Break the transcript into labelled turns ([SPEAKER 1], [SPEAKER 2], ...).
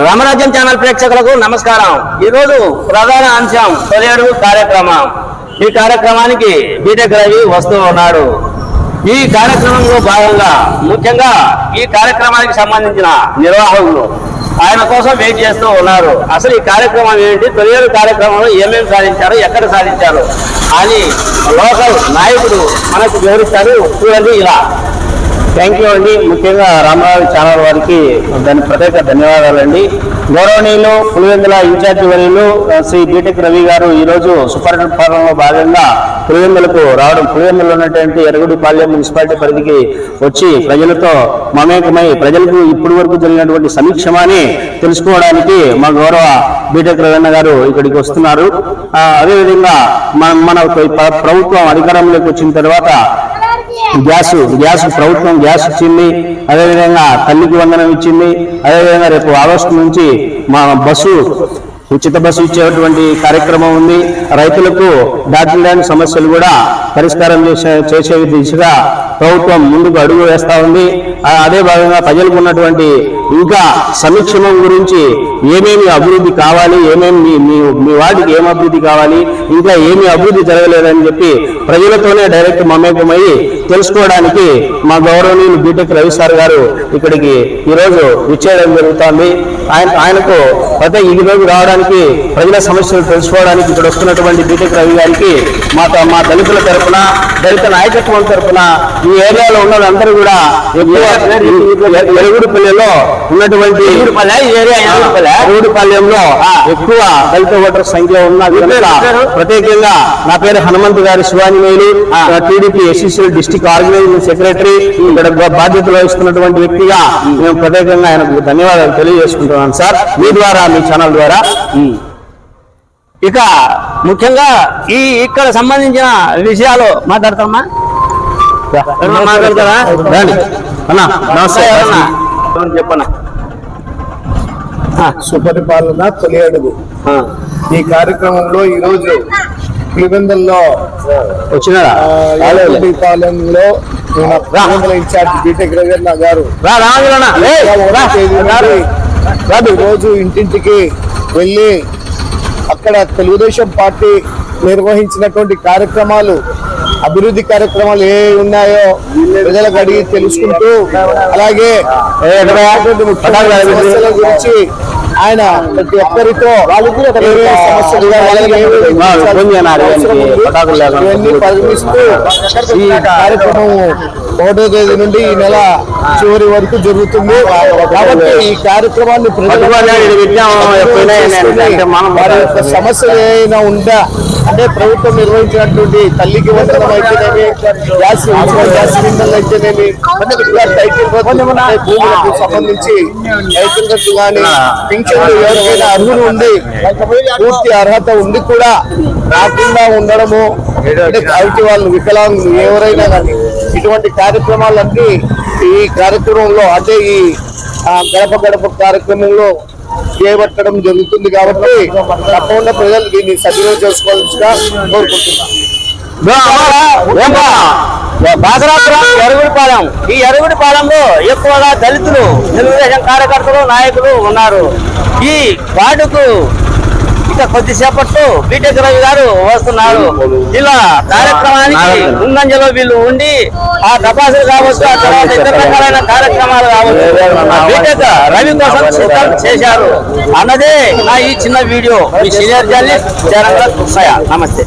[SPEAKER 1] రామరాజ్యం channel ప్రేక్షకులకు నమస్కారం. ఈ రోజు ప్రధాన అంశం తొలియడు కార్యక్రమం. ఈ కార్యక్రమానికి బీటెక్ రవి వస్తూ ఉన్నాడు. ఈ కార్యక్రమంలో భాగంగా ముఖ్యంగా ఈ కార్యక్రమానికి సంబంధించిన నిర్వాహకులు ఆయన కోసం వెయిట్ చేస్తూ ఉన్నారు. అసలు ఈ కార్యక్రమం ఏంటి? తొలియడు కార్యక్రమంలో ఏమేమి సాధించారు? ఎక్కడ సాధించారు? అని లోకల్ నాయకుడు మనకు వివరిస్తారు చూడండి ఇలా. థ్యాంక్ యూ అండి. ముఖ్యంగా రామరాజు ఛానల్ వారికి దాని ప్రత్యేక ధన్యవాదాలండి. గౌరవనీయులు పులివెందుల ఇన్ఛార్జి వర్యులు శ్రీ బీటెక్ రవి గారు ఈరోజు రోజు సూపరింటెండెంట్ భాగంగా పులివెందులకు రావడం పులివెందులో ఉన్నటువంటి ఎరగుడిపాళ్యం మున్సిపాలిటీ పరిధికి వచ్చి ప్రజలతో మమేకమై ప్రజలకు ఇప్పటి వరకు జరిగినటువంటి సమీక్షమాని తెలుసుకోవడానికి మా గౌరవ బీటెక్ రవీణ గారు ఇక్కడికి వస్తున్నారు. అదేవిధంగా మన మన ప్రభుత్వం అధికారంలోకి వచ్చిన తర్వాత గ్యాస్ గ్యాస్ ప్రభుత్వం గ్యాస్ ఇచ్చింది. అదేవిధంగా తల్లికి వందనం ఇచ్చింది. అదేవిధంగా రేపు ఆగస్టు నుంచి మా బస్సు ఉచిత బస్సు ఇచ్చేటువంటి కార్యక్రమం ఉంది. రైతులకు దాటి లేని సమస్యలు కూడా పరిష్కారం చేసే చేసే దిశగా ప్రభుత్వం ముందుకు అడుగు వేస్తూ ఉంది. అదే భాగంగా ప్రజలకు ఉన్నటువంటి ఇంకా సంక్షేమం గురించి ఏమేమి అభివృద్ధి కావాలి ఏమేమి మీ మీ మీ వార్డుకి ఏం అభివృద్ధి కావాలి ఇంకా ఏమి అభివృద్ధి జరగలేదని చెప్పి ప్రజలతోనే డైరెక్ట్ మమేకమయ్యి తెలుసుకోవడానికి మా గౌరవనీయులు బీటెక్ రవి సార్ గారు ఇక్కడికి ఈరోజు విచ్చేయడం జరుగుతోంది. ఆయన ఆయనకు ప్రతి ఈ రోజు రావడానికి ప్రజల సమస్యలు తెలుసుకోవడానికి ఇక్కడ వస్తున్నటువంటి బీటెక్ రవి గారికి మా మా దళితుల తరపున దళిత నాయకత్వం తరపున ఈ ఏరియాలో ఉన్న వాళ్ళందరూ కూడా ఎరుగుడుపల్లిలో ఉన్నటువంటి ఎరుగుడుపల్లెంలో ఎక్కువ దళిత ఓటర్ సంఖ్య ఉన్న ప్రత్యేకంగా నా పేరు హనుమంత్ గారి Sivanjaneyulu. TDP SCC district organising secretary. ఇక్కడ బాధ్యతలు వహిస్తున్నటువంటి వ్యక్తిగా మేము ప్రత్యేకంగా ఆయనకు ధన్యవాదాలు తెలియజేసుకుంటున్నాను సార్ మీ ద్వారా మీ ఛానల్ ద్వారా ఇక ముఖ్యంగా ఈ ఇక్కడ సంబంధించిన విషయాలు మాట్లాడతామా? మాట్లాడతారా? అన్న నమస్తే. అన్న చెప్పన్నా
[SPEAKER 2] సుపరిపాలన తొలి అడుగు.
[SPEAKER 1] ఆ,
[SPEAKER 2] ఈ కార్యక్రమంలో ఈ రోజు పులివెందుల్లో
[SPEAKER 1] వచ్చినారా
[SPEAKER 2] పాలెంలో మన పులివెందుల ఇన్ఛార్జ్ బీటెక్ రవీంద్ర గారు. ఈ రోజు ఇంటింటికి వెళ్ళి అక్కడ తెలుగుదేశం పార్టీ నిర్వహించినటువంటి కార్యక్రమాలు అభివృద్ధి కార్యక్రమాలు ఏ ఉన్నాయో ప్రజలకు అడిగి తెలుసుకుంటూ అలాగే గురించి ఆయన ప్రతి ఒక్కరితో వాళ్ళకి పరిగణిస్తూ ఈ కార్యక్రమం ఒకటో తేదీ నుండి ఈ నెల చివరి వరకు జరుగుతుంది. కాబట్టి ఈ కార్యక్రమాన్ని యొక్క సమస్యలు ఏమైనా ఉందా? అంటే ప్రభుత్వం నిర్వహించినటువంటి తల్లికి వందనం అయితేనేమి గ్యాస్ గ్యాస్ సిలిండర్లు అయితేనేమి భూములకు సంబంధించి టైటిల్ కానీ పింఛన్లు ఎవరికైనా అర్హులు ఉండి పూర్తి అర్హత ఉండి కూడా రాకుండా ఉండడము అంటే కాబట్టి వాళ్ళు వికలాంగులు ఎవరైనా కానీ ఇటువంటి కార్యక్రమాలన్నీ ఈ కార్యక్రమంలో అంటే ఈ గడప గడప కార్యక్రమంలో చేపట్టడం జరుగుతుంది కాబట్టి తప్పకుండా ప్రజలు దీన్ని సద్వినియోగం చేసుకోవాల్సిగా కోరుకుంటున్నాను?
[SPEAKER 1] బాసరాపురం ఎరుగుడిపాలెం ఈ ఎరుగుడిపాలెంలో ఎక్కువగా దళితులు తెలుగుదేశం కార్యకర్తలు నాయకులు ఉన్నారు. ఈ వార్డుకు ఇక కొద్దిసేపట్లో బీటెక్ రవి గారు వస్తున్నారు. ఇలా కార్యక్రమానికి ముందంజలో వీళ్ళు ఉండి ఆ తపాసులు కావచ్చు ఆ తర్వాత ఇతర రకాలైన కార్యక్రమాలు కావచ్చు. బీటెక్ రవి కోసం సిద్ధం చేశారు. అన్నదే నా ఈ చిన్న వీడియో. మీ సీనియర్ జర్నలిస్ట్ జరంగ నమస్తే.